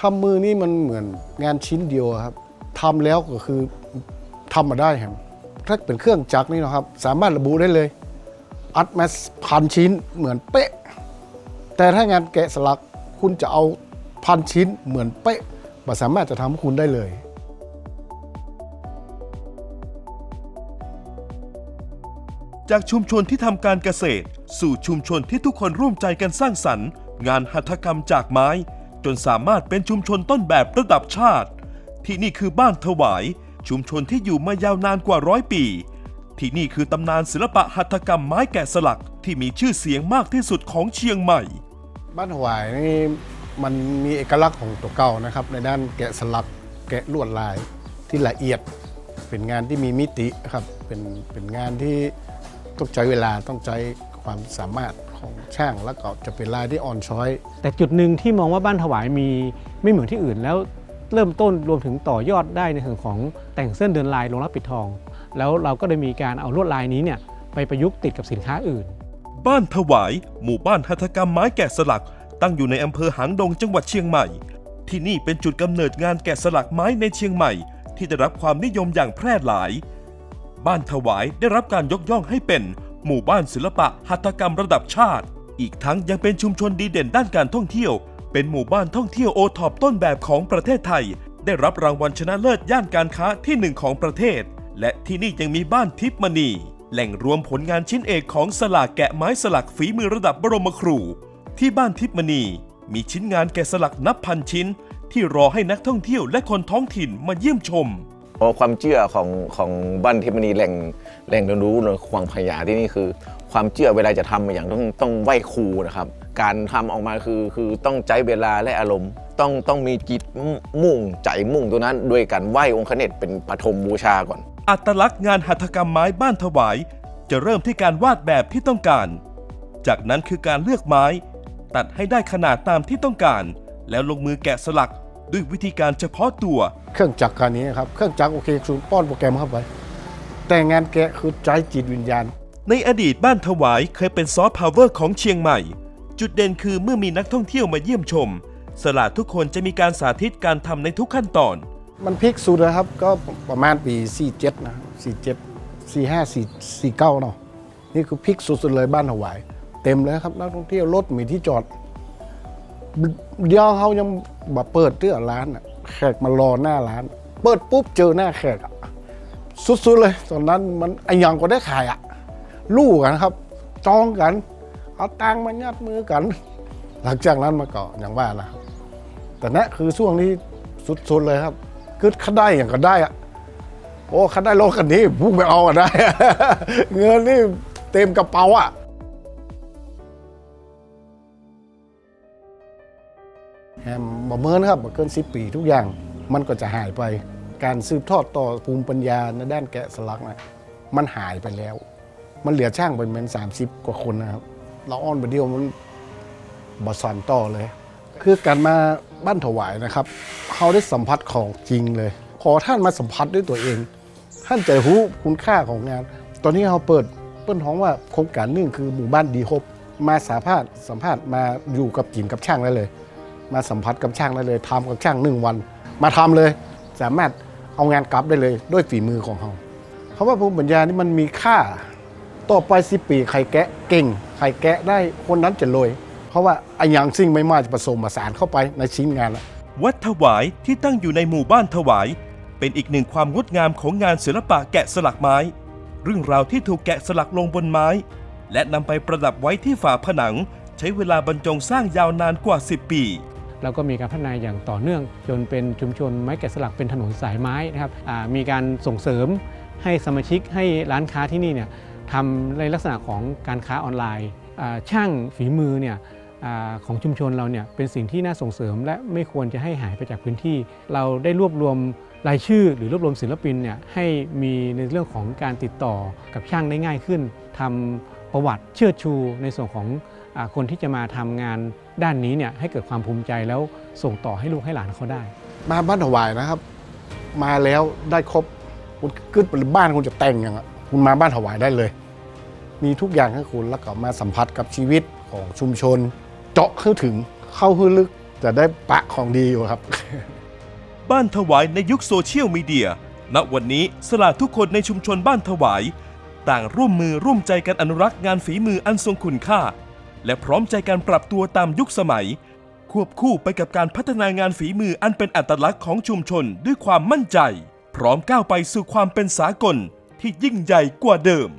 ทำมือนี่มันเหมือนงานชิ้นเดียวครับทำแล้วก็คือทำมาได้ครับถ้าเป็นเครื่องจักรนี่นะครับ สามารถระบุได้เลย อัดมาพันชิ้นเหมือนเป๊ะ แต่ถ้างานแกะสลักคุณจะเอาพันชิ้นเหมือนเป๊ะมันสามารถจะทำให้คุณได้เลยจากชุมชนที่ทำการเกษตร สู่ชุมชนที่ทุกคนร่วมใจกันสร้างสรรค์ งานหัตถกรรมจากไม้ จนสามารถเป็นชุมชนต้นแบบระดับชาติ ที่นี่คือบ้านถวาย ชุมชนที่อยู่มายาวนานกว่าร้อยปี ที่นี่คือตำนานศิลปะหัตถกรรมไม้แกะสลักที่มีชื่อเสียงมากที่สุดของเชียงใหม่ บ้านถวายนี่มันมีเอกลักษณ์ของตัวเก่านะครับ ในด้านแกะสลักแกะลวดลายที่ละเอียดเป็นงานที่มีมิติครับเป็นเป็นงานที่ต้องใช้เวลาต้องใช้ ความสามารถของช่างแล้วก็จะเป็นลายที่อ่อนช้อย แต่จุดหนึ่งที่มองว่าบ้านถวายมีไม่เหมือนที่อื่นแล้วเริ่มต้นรวมถึงต่อยอดได้ในส่วนของแต่งเส้นเดินลายลงรักปิดทอง แล้วเราก็ได้มีการเอาลวดลายนี้เนี่ยไปประยุกต์ติดกับสินค้าอื่น บ้านถวาย หมู่บ้านหัตถกรรมไม้แกะสลัก ตั้งอยู่ในอำเภอหางดงจังหวัดเชียงใหม่ ที่นี่เป็นจุดกำเนิดงานแกะสลักไม้ในเชียงใหม่ ที่ได้รับความนิยมอย่างแพร่หลาย บ้านถวายได้รับการยกย่องให้เป็น หมู่บ้านศิลปะหัตถกรรมระดับชาติ อีกทั้งยังเป็นชุมชนดีเด่นด้านการท่องเที่ยว เป็นหมู่บ้านท่องเที่ยวโอท็อปต้นแบบของประเทศไทย ได้รับรางวัลชนะเลิศย่านการค้าที่หนึ่งของประเทศ และที่นี่ยังมีบ้านทิพมณี แหล่งรวมผลงานชิ้นเอกของสลากแกะไม้สลักฝีมือระดับบรมครู ที่บ้านทิพมณี มีชิ้นงานแกะสลักนับพันชิ้น ที่รอให้นักท่องเที่ยวและคนท้องถิ่นมาเยี่ยมชม เพราะความเชื่อของของบ้านเทพมณีแหล่งแหล่งเรียนรู้ในควางพญาที่นี่คือ ความเชื่อเวลาจะทำอย่างต้องต้องไหว้ครูนะครับ การทำออกมาคือคือต้องใจเวลาและอารมณ์ ต้องต้องมีจิตมุ่งใจมุ่งตัวนั้นด้วยการไหว้องค์เนศเป็นปฐมบูชาก่อน อัตลักษณ์งานหัตถกรรมไม้บ้านถวาย จะเริ่มที่การวาดแบบที่ต้องการ จากนั้นคือการเลือกไม้ ตัดให้ได้ขนาดตามที่ต้องการ แล้วลงมือแกะสลัก ด้วยวิธีการเฉพาะตัว เครื่องจักรการนี้นะครับ เครื่องจักรโอเคคือป้อนโปรแกรมเข้าไป แต่งานแกะคือใจจิตวิญญาณ ในอดีตบ้านถวายเคยเป็นซอฟต์พาวเวอร์ของเชียงใหม่ จุดเด่นคือเมื่อมีนักท่องเที่ยวมาเยี่ยมชม สลาดทุกคนจะมีการสาธิตการทำในทุกขั้นตอน มันพลิกสุดนะครับก็ประมาณปี 47 นะครับ47 45 4 49เนาะนี่คือพลิกสุดๆเลยบ้านถวาย เต็มเลยครับนักท่องเที่ยวรถมีที่จอด เดียวเขายังมาเปิดเตื้อร้านอะแขกมารอหน้าร้าน เปิดปุ๊บเจอหน้าแขกอะสุดๆเลย ตอนนั้นมันไอยังก็ได้ขายอะลู่กันครับ จองกัน เอาตังมายัดมือกัน หลังจากนั้นมาก็ออย่างว่านะแต่นั่นคือช่วงนี้สุดๆเลยครับคือคันได้อย่างก็ได้อะโอ้คันได้รถคันนี้พุ่งไปเอาก็ได้ เงินนี่เต็มกระเป๋าอะ แฮมบ่เมินครับบ่เกินสิปีทุกอย่างมันก็จะหายไป การสืบทอดต่อภูมิปัญญาในด้านแกะสลักนะมันหายไปแล้ว มันเหลือช่างเป็นเป็นสามสิบกว่าคนนะครับ เราอ้อนไปเดียวมันบ่สอนต่อเลย คือการมาบ้านถวายนะครับเขาได้สัมผัสของจริงเลย ขอท่านมาสัมผัสด้วยตัวเอง ท่านใจรู้คุณค่าของงาน ตอนนี้เราเปิดเปิ้นท้องว่าโครงการหนึ่งคือหมู่บ้านดีฮบมาสาภาษณ์สัมภาษณ์มาอยู่กับจิมกับช่างได้เลย มาสัมผัสกับช่างได้เลยทำกับช่างหนึ่งวัน มาทำเลย สามารถเอางานกลับได้เลยด้วยฝีมือของเขาเพราะว่าภูมิปัญญานี่มันมีค่าต่อไปสิปีใครแกะเก่งใครแกะได้คนนั้นจะรวย เพราะว่าไอ้อย่างสิ่งไม่มาจะผสมผสานเข้าไปในชิ้นงานละวัดถวายที่ตั้งอยู่ในหมู่บ้านถวาย เป็นอีกหนึ่งความงดงามของงานศิลปะแกะสลักไม้ เรื่องราวที่ถูกแกะสลักลงบนไม้ และนำไปประดับไว้ที่ฝาผนัง ใช้เวลาบรรจงสร้างยาวนานกว่า 10 ปี แล้วก็มีการพัฒนาอย่างต่อเนื่องจนเป็นชุมชนไม้แกะสลักเป็นถนนสายไม้นะครับมีการส่งเสริมให้สมาชิกให้ร้านค้าที่นี่เนี่ยทำในลักษณะของการค้าออนไลน์ช่างฝีมือเนี่ยอของชุมชนเราเนี่ยเป็นสิ่งที่น่าส่งเสริม และไม่ควรจะให้หายไปจากพื้นที่ เราได้รวบรวมรายชื่อ หรือรวบรวมศิลปินเนี่ยให้มีในเรื่องของการติดต่อกับช่างได้ง่ายขึ้นทำประวัติเชิดชูในส่วนของ คนที่จะมาทำงานด้านนี้เนี่ยให้เกิดความภูมิใจแล้วส่งต่อให้ลูกให้หลานเขาได้ มาบ้านถวายนะครับ มาแล้วได้ครบคุณขึ้นไปบ้านคุณจะแต่งอย่างอะคุณมาบ้านถวายได้เลย มีทุกอย่างให้คุณแล้วก็มาสัมผัสกับชีวิตของชุมชน เจาะเข้าถึงเข้าให้ลึกจะได้ปะของดีอยู่ครับ บ้านถวายในยุคโซเชียลมีเดียณวันนี้สลาทุกคนในชุมชนบ้านถวาย ต่างร่วมมือร่วมใจกันอนุรักษ์งานฝีมืออันทรงคุณค่า และพร้อมใจการปรับตัวตามยุคสมัย ควบคู่ไปกับการพัฒนางานฝีมืออันเป็นอัตลักษณ์ของชุมชนด้วยความมั่นใจ พร้อมก้าวไปสู่ความเป็นสากลที่ยิ่งใหญ่กว่าเดิม